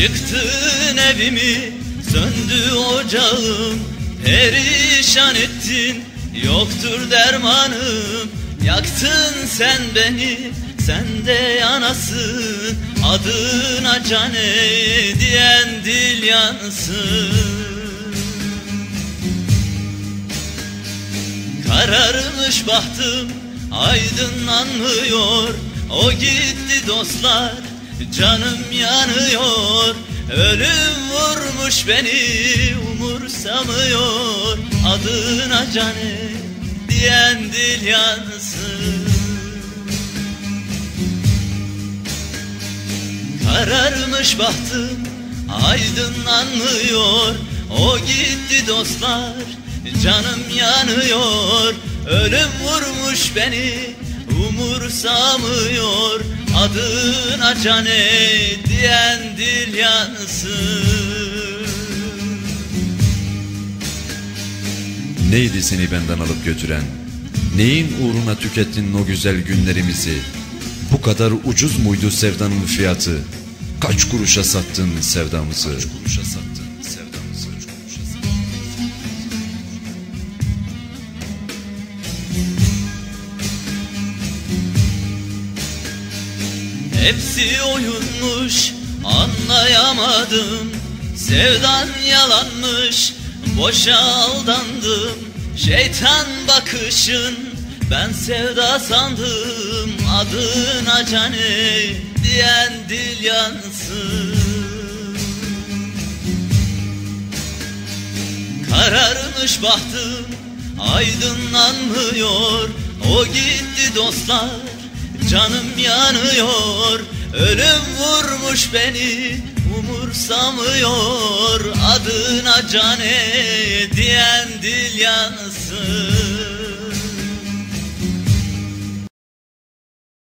Yıktın evimi söndü ocağım. Perişan ettin yoktur dermanım. Yaktın sen beni sen de yanasın. Adına cane diyen dil yansın. Kararmış bahtım aydınlanmıyor. O gitti dostlar canım yanıyor Ölüm vurmuş beni umursamıyor. Adına cane diyen dil yansın. Kararmış bahtım aydınlanmıyor. O gitti dostlar canım yanıyor. Ölüm vurmuş beni umursamıyor Adına cane diyen dil yansın Neydi seni benden alıp götüren? Neyin uğruna tükettin o güzel günlerimizi? Bu kadar ucuz muydu sevdanın fiyatı? Kaç kuruşa sattın sevdamızı? Kaç kuruşa sattın Hepsi oyunmuş anlayamadım. Sevdan yalanmış boşa aldandım. Şeytan bakışın ben sevda sandım. Adına cane diyen dil yansın. Kararmış bahtım aydınlanmıyor. O gitti dostlar canım yanıyor Ölüm vurmuş beni umursamıyor. Adına cane diyen dil yansın